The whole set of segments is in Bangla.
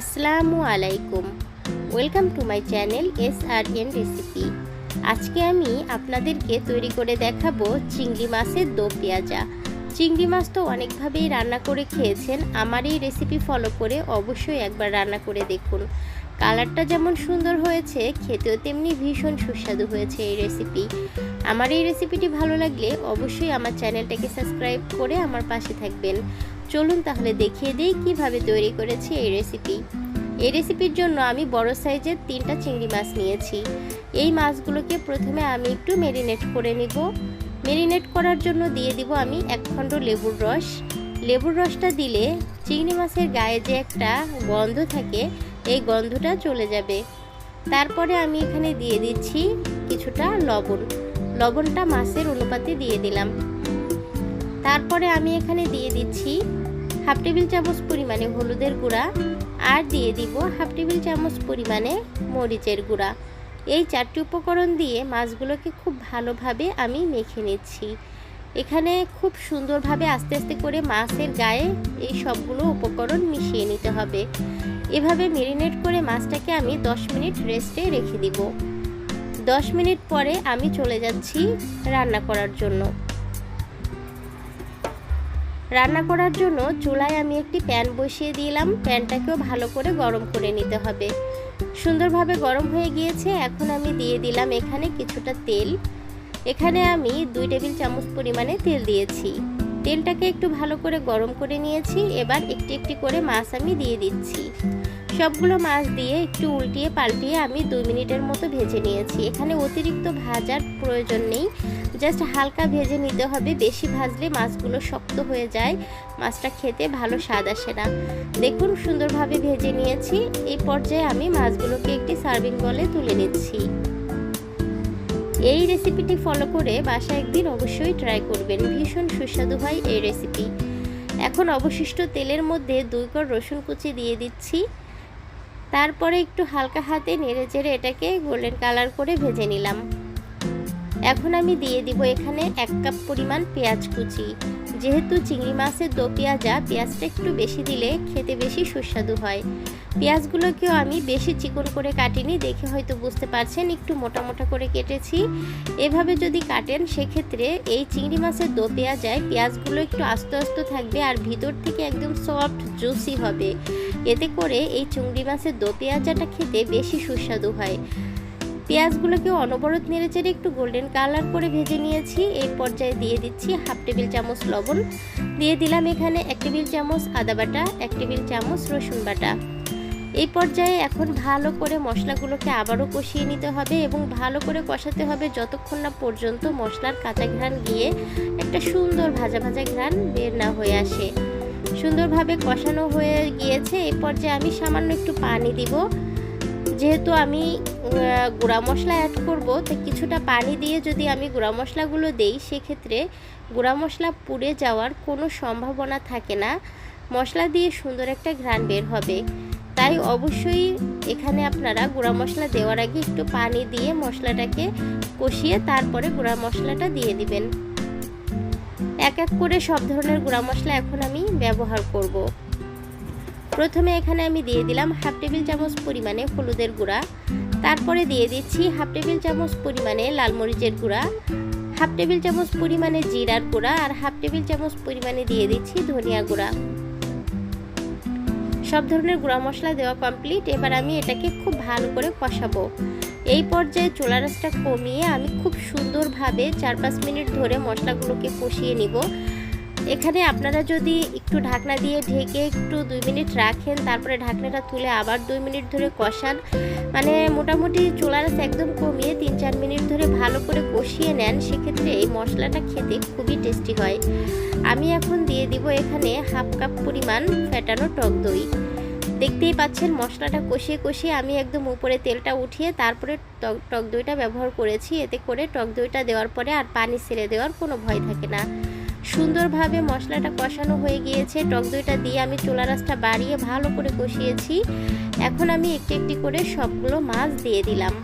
আসসালামু আলাইকুম। Welcome to my channel S R N recipe আজকে আমি আপনাদেরকে তৈরি করে দেখাবো চিংড়ি মাছের দো পেঁয়াজা। চিংড়ি মাছ তো অনেকভাবেই রান্না করে খেয়েছেন। আমার এই রেসিপি ফলো করে অবশ্যই একবার রান্না করে দেখুন। কালারটা যেমন সুন্দর হয়েছে, খেতেও তেমনি ভীষণ সুস্বাদু হয়েছে এই রেসিপি আমার এই রেসিপিটি ভালো লাগলে অবশ্যই আমার চ্যানেলটাকে সাবস্ক্রাইব করে আমার পাশে থাকবেন। চলুন তাহলে দেখিয়ে দিই কীভাবে তৈরি করেছি এই রেসিপি এই রেসিপির জন্য আমি বড় সাইজের তিনটা চিংড়ি মাছ নিয়েছি। এই মাছগুলোকে প্রথমে আমি একটু মেরিনেট করে নিব। মেরিনেট করার জন্য দিয়ে দিব আমি এক খণ্ড লেবুর রস। লেবুর রসটা দিলে চিংড়ি মাছের গায়ে যে একটা গন্ধ থাকে, এই গন্ধটা চলে যাবে। তারপরে আমি এখানে দিয়ে দিচ্ছি কিছুটা লবণ। লবণটা মাছের অনুপাতে দিয়ে দিলাম। তারপরে আমি এখানে দিয়ে দিচ্ছি হাফ টেবিল চামচ পরিমাণে হলুদের গুঁড়া আর দিয়ে দিব হাফ টেবিল চামচ পরিমাণে মরিচের গুঁড়া। এই চারটি উপকরণ দিয়ে মাছগুলোকে খুব ভালোভাবে আমি মেখে নিচ্ছি। এখানে খুব সুন্দরভাবে আস্তে আস্তে করে মাছের গায়ে এই সবগুলো উপকরণ মিশিয়ে নিতে হবে। এভাবে মেরিনেট করে মাছটাকে আমি 10 মিনিট রেস্টে রেখে দিব। 10 মিনিট পরে আমি চলে যাচ্ছি রান্না করার জন্য। রান্না করার জন্য চুলায় আমি একটি প্যান বসিয়ে দিলাম। প্যানটাকেও ভালো করে গরম করে নিতে হবে। সুন্দরভাবে গরম হয়ে গিয়েছে, এখন আমি দিয়ে দিলাম এখানে কিছুটা তেল। এখানে আমি দুই টেবিল চামচ পরিমাণে তেল দিয়েছি। তেলটাকে একটু ভালো করে গরম করে নিয়েছি। এবার একটি একটি করে মাছ আমি দিয়ে দিচ্ছি। সবগুলো মাছ দিয়ে একটু উল্টিয়ে পাল্টিয়ে আমি দুই মিনিটের মতো ভেজে নিয়েছি। এখানে অতিরিক্ত ভাজার প্রয়োজন নেই। জাস্ট হালকা ভেজে নিতে হবে। বেশি ভাজলে মাছগুলো শক্ত হয়ে যায়। মাছটা খেতে ভালো স্বাদ আসে না। দেখুন, সুন্দরভাবে ভেজে নিয়েছি। এই পর্যায়ে আমি মাছগুলোকে একটি সার্ভিং বলে তুলে নিচ্ছি। এই রেসিপিটি ফলো করে বাসা একদিন অবশ্যই ট্রাই করবেন। ভীষণ সুস্বাদু হয় এই রেসিপি এখন অবশিষ্ট তেলের মধ্যে দুই কর রসুন কুচি দিয়ে দিচ্ছি। তারপরে একটু হালকা হাতে নেড়ে চেড়ে এটাকে গোল্ডেন কালার করে ভেজে নিলাম। এখন আমি দিয়ে দিব এখানে এক কাপ পরিমাণ পেঁয়াজ কুচি। যেহেতু চিংড়ি মাছের দো পেঁয়াজা পেঁয়াজটা একটু বেশি দিলে খেতে বেশি সুস্বাদু হয়। পেঁয়াজগুলোকেও আমি বেশি চিকন করে কাটিনি, দেখে হয়তো বুঝতে পারছেন, একটু মোটা মোটা করে কেটেছি। এভাবে যদি কাটেন, সেক্ষেত্রে এই চিংড়ি মাছের দো পেঁয়াজায় পেঁয়াজগুলো একটু আস্তে আস্তে থাকবে আর ভিতর থেকে একদম সফট জুসি হবে। এতে করে এই চিংড়ি মাছের দো পেঁয়াজাটা খেতে বেশি সুস্বাদু হয়। পেঁয়াজগুলোকে অনবরত নেড়েচেড়ে একটু গোল্ডেন কালার করে ভেজে নিয়েছি। এই পর্যায়ে দিয়ে দিচ্ছি হাফ টেবিল চামচ লবণ। দিয়ে দিলাম এখানে এক টেবিল চামচ আদা বাটা, এক টেবিল চামচ রসুন বাটা। এই পর্যায়ে এখন ভালো করে মশলাগুলোকে আবারও কষিয়ে নিতে হবে এবং ভালো করে কষাতে হবে যতক্ষণ না পর্যন্ত মশলার কাঁচা ঘ্রাণ গিয়ে একটা সুন্দর ভাজা ভাজা ঘ্রাণ বের না হয়ে আসে। সুন্দরভাবে কষানো হয়ে গিয়েছে। এই পর্যায়ে আমি সামান্য একটু পানি দিব। যেহেতু আমি গুঁড়া মশলা অ্যাড করব তো কিছুটা পানি দিয়ে যদি আমি গুঁড়া মশলাগুলো দেই, সেক্ষেত্রে গুঁড়া মশলা পুড়ে যাওয়ার কোনো সম্ভাবনা থাকে না। মশলা দিয়ে সুন্দর একটা ঘ্রাণ বের হবে। তাই অবশ্যই এখানে আপনারা গুঁড়া মশলা দেওয়ার আগে একটু পানি দিয়ে মশলাটাকে কষিয়ে তারপরে গুঁড়া মশলাটা দিয়ে দিবেন। এক এক করে সব ধরনের গুঁড়া মশলা এখন আমি ব্যবহার করব। প্রথমে এখানে আমি দিয়ে দিলাম হাফ টেবিল চামচ পরিমাণে হলুদের গুঁড়া। তারপরে দিয়ে দিচ্ছি হাফ টেবিল চামচ পরিমাণে লাল মরিচের গুঁড়া, হাফ টেবিল চামচ পরিমাণে জিরার গুঁড়া আর হাফ টেবিল চামচ পরিমাণে দিয়ে দিচ্ছি ধনিয়া গুঁড়া। সব ধরনের গুঁড়া মশলা দেওয়া কমপ্লিট এবার আমি এটাকে খুব ভালো করে কষাবো। এই পর্যায়ে চুলা রাসটা কমিয়ে আমি খুব সুন্দরভাবে চার পাঁচ মিনিট ধরে মশলাগুলোকে কষিয়ে নিব। এখানে আপনারা যদি একটু ঢাকনা দিয়ে ঢেকে একটু দুই মিনিট রাখেন, তারপরে ঢাকনাটা তুলে আবার দুই মিনিট ধরে কষান। মানে মোটামুটি চুলার একদম কমিয়ে তিন চার মিনিট ধরে ভালো করে কষিয়ে নেন, সেক্ষেত্রে এই মশলাটা খেতে খুবই টেস্টি হয়। আমি এখন দিয়ে দিব এখানে হাফ কাপ পরিমাণ ফ্যাটানো টক দই। দেখতেই পাচ্ছেন মশলাটা কষিয়ে কষিয়ে আমি একদম উপরে তেলটা উঠিয়ে তারপরে টক টক দইটা ব্যবহার করেছি। এতে করে টক দইটা দেওয়ার পরে আর পানি ছেড়ে দেওয়ার কোনো ভয় থাকে না। সুন্দরভাবে মশলাটা কষানো হয়ে গিয়েছে। টক দইটা দিয়ে আমি চোলা রাসটা বাড়িয়ে ভালো করে কষিয়েছি। এখন আমি একটি একটি করে সবগুলো মাছ দিয়ে দিলাম।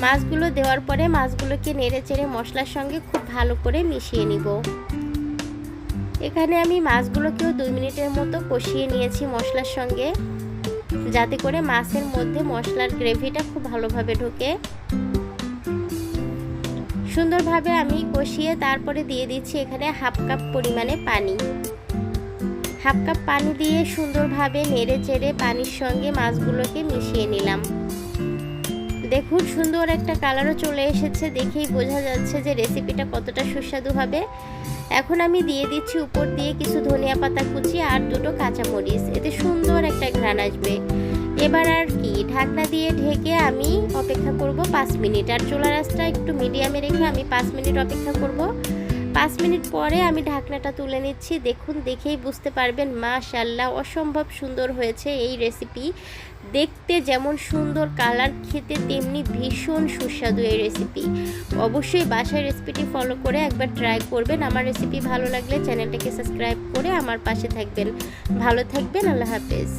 মাছগুলো দেওয়ার পরে মাছগুলোকে নেড়ে চেড়ে মশলার সঙ্গে খুব ভালো করে মিশিয়ে নিব। এখানে আমি মাছগুলোকেও দুই মিনিটের মতো কষিয়ে নিয়েছি মশলার সঙ্গে। যাতে করে মাছের মধ্যে মশলার গ্রেভিটা খুব ভালোভাবে ঢোকে। সুন্দরভাবে আমি কষিয়ে তারপরে দিয়ে দিচ্ছি এখানে হাফ কাপ পরিমাণে পানি। হাফ কাপ পানি দিয়ে সুন্দরভাবে নেড়ে চেড়ে পানির সঙ্গে মাছগুলোকে মিশিয়ে নিলাম। দেখুন, সুন্দর একটা কালারও চলে এসেছে, দেখেই বোঝা যাচ্ছে যে রেসিপিটা কতটা সুস্বাদু হবে। এখন আমি দিয়ে দিচ্ছি উপর দিয়ে কিছু ধনিয়া পাতা কুচি আর দুটো কাঁচামরিচ। এতে সুন্দর একটা ঘ্রাণ আসবে। এবার আর কি? ঢাকনা দিয়ে ঢেকে আমি অপেক্ষা করব পাঁচ মিনিট। আর চুলা রাসটা একটু মিডিয়ামে রেখে আমি পাঁচ মিনিট অপেক্ষা করব। পাঁচ মিনিট পরে আমি ঢাকনাটা তুলে নিচ্ছি। দেখুন, দেখেই বুঝতে পারবেন মাশাল্লাহ অসম্ভব সুন্দর হয়েছে এই রেসিপি দেখতে যেমন সুন্দর কালার খেতে তেমনি ভীষণ সুস্বাদু এই রেসিপি অবশ্যই বাসায় রেসিপিটি ফলো করে একবার ট্রাই করবেন। আমার রেসিপি ভালো লাগলে চ্যানেলটাকে সাবস্ক্রাইব করে আমার পাশে থাকবেন। ভালো থাকবেন, আল্লাহ হাফেজ।